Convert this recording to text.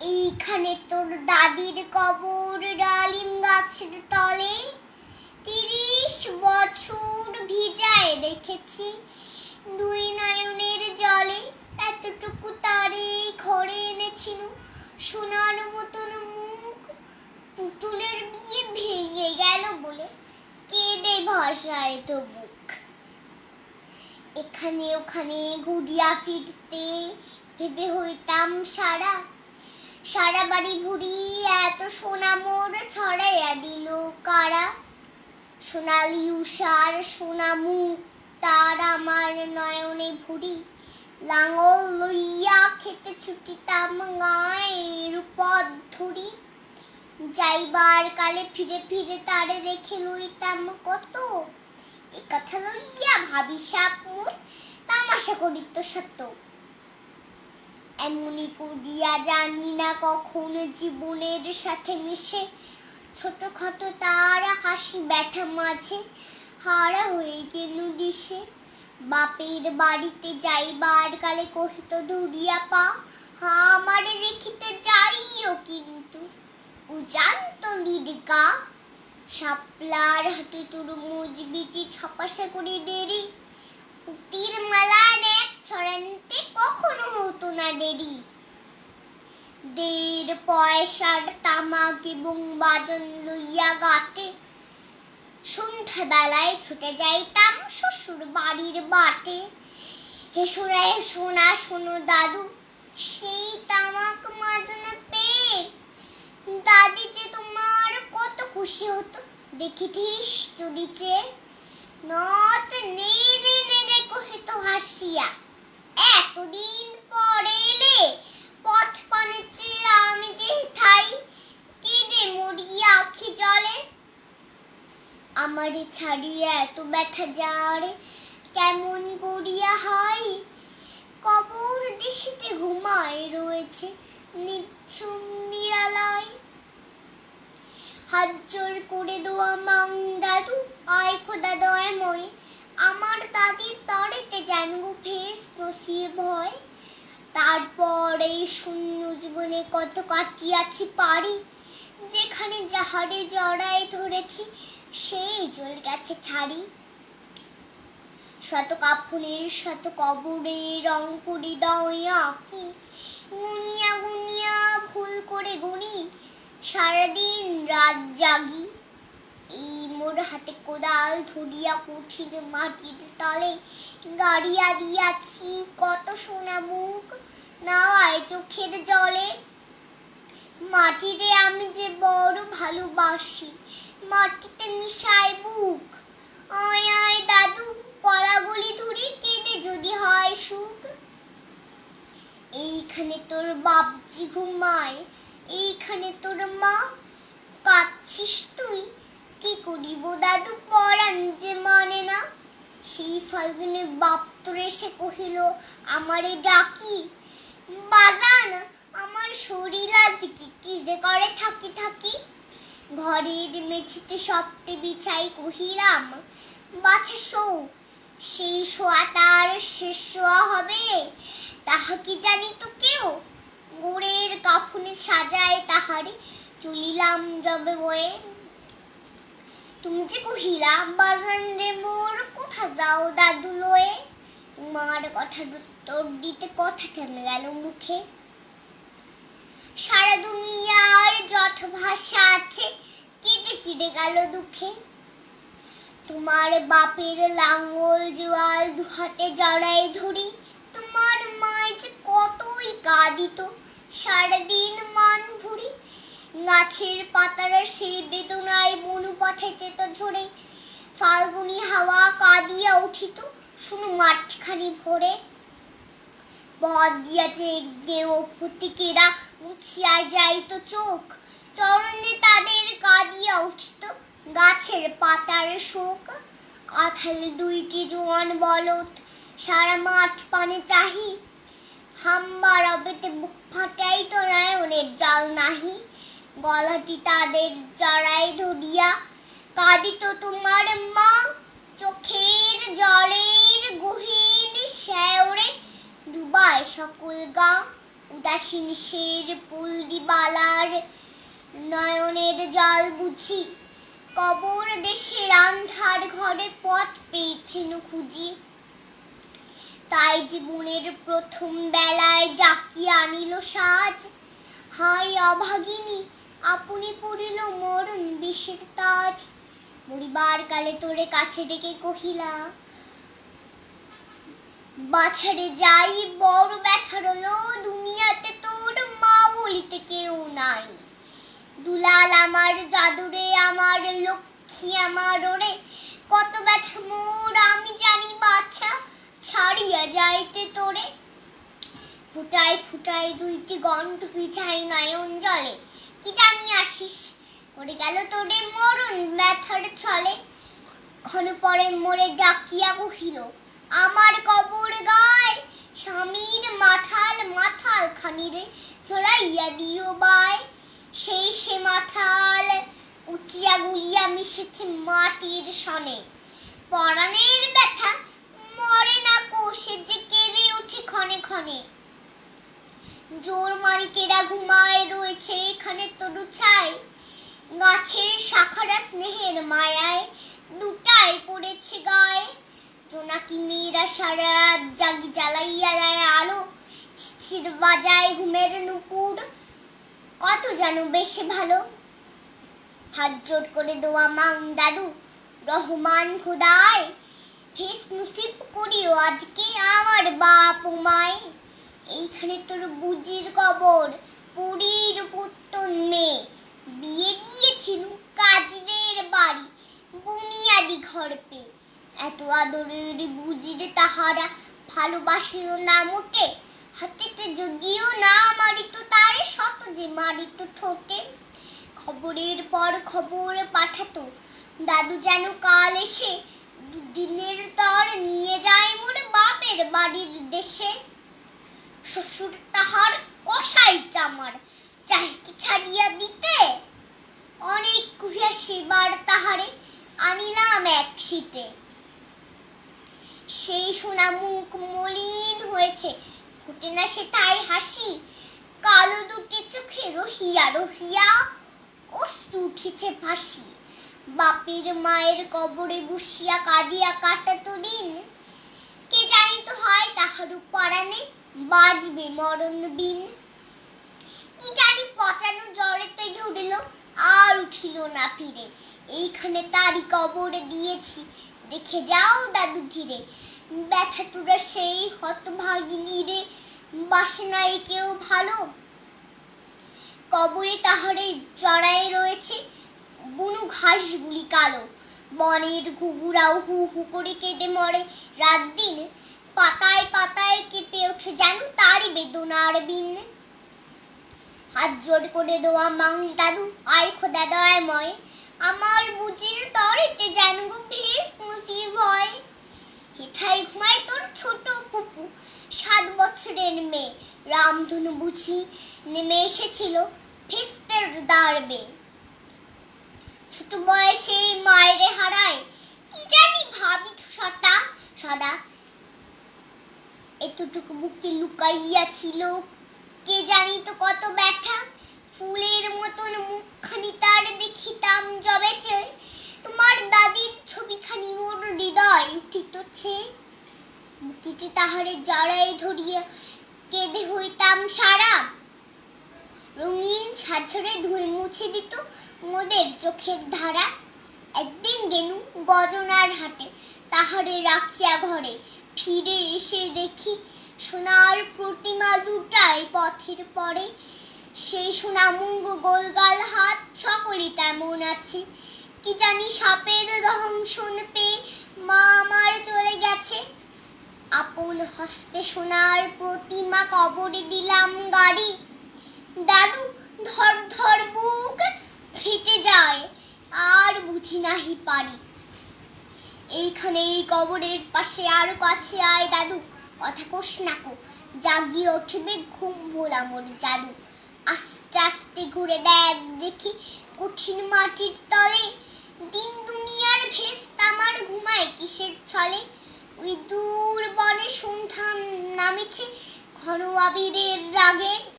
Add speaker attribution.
Speaker 1: এইখানে তোর দাদির কবর ডালিম গাছের তলে। তিরিশ বছর ভিজায় রেখেছি দুই নয়নের জলে। এতটুকু তারে ঘরে এনেছিল। সোনার মতন মুখ পুতুলের বিয়ে ভেঙে গেল বলে কেঁদে ভাষায় তো মুখ এখানে ওখানে ঘুরিয়া ফিরতে ভেবে হইতাম সারা সারা বাড়ি ঘুরি এত সোনা মোর ছড়াইয়া দিল কারা? সোনালি উষার সোনা মুখ তার আমার নয়নে ভুরি। লাঙল লইয়া খেতে ছুটিতাম গায়ের পথ ধরি। যাইবার কালে ফিরে ফিরে তারে দেখে লইতাম কত। এ কথা লইয়া ভাবি সাপ তামাশা করিত সত্য। এমনই করিয়া জানি না কখন জীবনের সাথে মিশে। ছোটখাটো তার হাসি ব্যথা মাঝে হারা হয়ে গেল দিশে? বাপের বাড়িতে যাইবার কালে কহিত, ধরিয়া পা হা আমারে দেখিতে যাইও কিন্তু। উজান্ত লিডকা, শাপলার হাতে তরমুজ বিচি ছপাশা করে দেরি। পুতির মালা এক ছড়ানিতে কখনো হতো না দেরি। দেড় পয়সার তামাক এবং বাজন লইয়া গাটে সন্ধ্যাবেলায় ছুটে যাইতাম শ্বশুর বাড়ির বাটে। হেসোরা শোনা শোনো দাদু, সেই তামাক মাজনা পেয়ে দাদি যে তোমার কত খুশি হতো, দেখিতিস চুরিচে নত নেড়ে নেড়ে কহিত হাসিয়া এতদিন পরে এলে পথ পানে চেয়ে যে থাই কেঁদে মরিয়া আখি জলে? আমারে ছাড়িয়া এত ব্যথা যারে, কেমন করিয়া হয় কবর দেশিতে ঘুমায় রয়েছে নিচ্ছুম নিরালয়। হাত জোর করে দোয়া মাং দাদু, আয় খোদা দয়াময়। আমার দাদির তরেতে যেন ফেস নসিব হয়। তারপর এই শূন্য জীবনে কত কাটিয়াছি পারি, যেখানে যাহারে জড়ায় ধরেছি, সেই জল গেছে ছাড়ি। শত কাফনের শত কবরে রং করি দয়া আঁকি গুনিয়া গুনিয়া ভুল করে গুনি, সারাদিন হাতে কোদাল ধরিয়া কঠিন মাটির তলে গাড়িয়া দিয়াছি। কত সোনা মুখ নাওয়ায় চোখের জলে। মাটিতে আমি যে বড় ভালোবাসি, মাটিতে মিশাই বুক। আয় আয় দাদু, কলাগুলি ধরে কেটে যদি হয় সুখ। এইখানে তোর বাপজি ঘুমায়, এইখানে তোর মা। কাঁদছিস তুই? কি করিব দাদু? পরাণ যে মানে না? সেই ফাল্গুনে বাপ তোর এসে কহিল, আমারে ডাকি? বাজান, আমার শরীর আছে কি কি যে করে থাকি থাকি? ঘরের মেঝেতে সবটে বিছাই কহিলাম, বাছা শো সেই শোয়া তার শেষ শোয়া হবে, তাহা কি জানি তো কেউ? গোড়ের কাফনে সাজায় তাহারে, চলিলাম যবে বয়ে। তুমি কহিলা বাজান রে মোর কোথা যাও দাদু লয়ে তোমার কথার উত্তর দিতে কথা থেমে গেল মুখে সারা দুনিয়ার যত ভাষা আছে কেটে ফিরে গেল দুঃখে তোমার বাপের লাঙ্গল জোয়াল দুহাতে জড়াই ধরি তোমার মায় যে কতই কাঁদিত সারাদিন মান ভুরি গাছের পাতার সেই বেদনায় বনুপথে চেত ঝরে। ফাল্গুনি হাওয়া কাঁদিয়া উঠিত, শুনু মাঠখানি ভরে। পথ দিয়াছে গেও ফটিকেরা মুছিয়া যাইত চোখ, চরণে তাদের কাঁদিয়া উঠিত গাছের পাতার শোক। কাঁঠালে দুইটি জোয়ান বলত সারা মাঠ পানে চাহি হাম্বা রবেতে বুক ফাটাই তো নয়নের জল নাহি। গলাটি তাদের জড়াই ধরিয়া কাঁদিত তোমার মা। চোখের জলের গহীন শ্যাওরে ডুবায় সকল গা। উদাসীন শের পুল দিবালার নয়নের জল বুঝি। কবর দেশের আন্ধার ঘরে পথ পেয়েছিল খুঁজি। তাই জীবনের প্রথম বেলায় ডাকিয়া আনিল সাজ। হাই অভাগিনী আপনি পড়িল মরণ বিশ্বের তাজ। মরিবার কালে তোরে কাছে ডেকে কহিলা, বাছারে যাই, বড় ব্যথা রলো দুনিয়াতে তোর মা বলিতে কেউ নাই। দুলাল আমার জাদুরে, আমার লক্ষ্মী আমার ওরে, কত ব্যথা মোর আমি জানি বাছা, ছাড়িয়া যাইতে তোরে। ফুটাই ফুটাই দুইটি গন্ধ বিছাই নয়ন জলে জানি আসিস। করে গেল তোরে মরণ, ব্যথার ছলে। ক্ষণ পরে মোরে ডাকিয়া কহিল আমার কবর গায় স্বামীর মাথাল মাথাল খানিরে চলাইয়া দিও বাই। সেই সে মাথাল উচিয়া গুলিয়া মিশেছে মাটির সনে। পরাণের ব্যথা জোর মানিকেরা ঘুমায় রয়েছে, এখানে তরু ছাই গাছের শাখারা স্নেহের মায়ায় দুটাই পড়েছে গায়ে। জোনাকি মেয়েরা সারা জাগি জ্বালাইয়া দেয় আলো, ছিছির বাজায় ঘুমের নুপুর। কত যেন বেশি ভালো? হাত জোট করে দোয়া মাং দাদু, রহমান খুদায়। ফেস নসিব করিও আজকে আমার বাপ মায়। এইখানে তোর বুজির কবর, পুরীর পুত্তন মেয়ে। বিয়ে দিয়েছিল কাজদের বাড়ি, বুনিয়াদি ঘর পেয়ে এত আদরের বুঝিরে তাহারা ভালোবাসিল না মোটে। হাতেতে যদিও না মারিত, তার শত যে মারিত ঠোঁটে। খবরের পর খবর পাঠাতো, দাদু যেন কাল এসে দুদিনের তর নিয়ে যায় মোর বাপের বাড়ির দেশে। শ্বশুর তাহার কষাই চামার চাহিকে ছাড়িয়া দিতে। অনেক কুহিয়া সেবার তাহারে আনিলাম এক শীতে। সেই সোনা মুখ মলিন হয়েছে, ফুটে না সে তাই হাসি। কালো দুটি চোখে রহিয়া রহিয়া অশ্রু উঠিছে ফাঁসি। বাপের মায়ের কবরে বসিয়া কাঁদিয়া কাটাত দিন। কে জানি তো হয় তাহার পরাণে বাজবে, মরণ বিন। জানি পচানো জ্বরেতে ধরিল আর উঠিল না ফিরে। এইখানে তারই কবরে দিয়েছি। দেখে যাও দাদু ধীরে। ব্যথা তুরা সেই হতভাগিনী রে। বাসে নাই কেউ ভালো? কবরে তাহারে জড়াই রয়েছে বুনু ঘাসগুলি কালো। বনের ঘুঘুরাও হু হু করে কেটে মরে। রাত দিন পাতায় পাতায় কেঁপে ওঠে যেন তারই বেদনার বিন। হাত জোর করে দেওয়া মাং দাদু, আয় খোদা দয়াময়। আমার বুঝির তরেতে যেন গো ভেস মুসিব হয়। হেথায় ঘুমায় তোর ছোট পুপু সাত বছরের মেয়ে। রামধনু বুঝি নেমে এসেছিল ফেস্তের দাঁড়বে ছোট বয়সে মায়ের হারায়, কি জানি ভাবি সতা, সদা এতটুকু বুকে লুকাইয়া ছিল। কে জানি তো কত ব্যথা। ফুলের মতন মুখখানি তার দেখিতাম জবে চেয়ে তোমার দাদির ছবিখানি মোর হৃদয় উঠিতছে বুকিতে তাহারে জড়াই ধরিয়া কেঁদে হইতাম সারা। রঙিন ছাছরে ধুই মুছে দিত মোদের চোখের ধারা। একদিন গেনু গজনার হাটে, তাহারে রাখিয়া ঘরে। ফিরে এসে দেখি সোনার প্রতিমা দুটাই পথের পরে। সেই সোনামুঙ্গ গোলগাল হাত সকলই তেমন আছে। কি জানি সাপের দংশন পেয়ে মা আমার চলে গেছে। আপন হস্তে সোনার প্রতিমা কবরে দিলাম গাড়ি। দাদু ধর ধর বুক ফেটে যায়। আর বুঝি নাহি পারি। এইখানে এই কবরের পাশে আরও কাছে আয় দাদু, কথা কোষ নাকো জাগিয়ে উঠবে ঘুম ভোলা মোর জাদু। আস্তে আস্তে ঘুরে দেখ দেখি কঠিন মাটির তলে, দিন দুনিয়ার ভেস তামার ঘুমায় কিসের ছলে। ওই দূর বনে সন্ধান নামেছে ঘন আবিরের রাগে।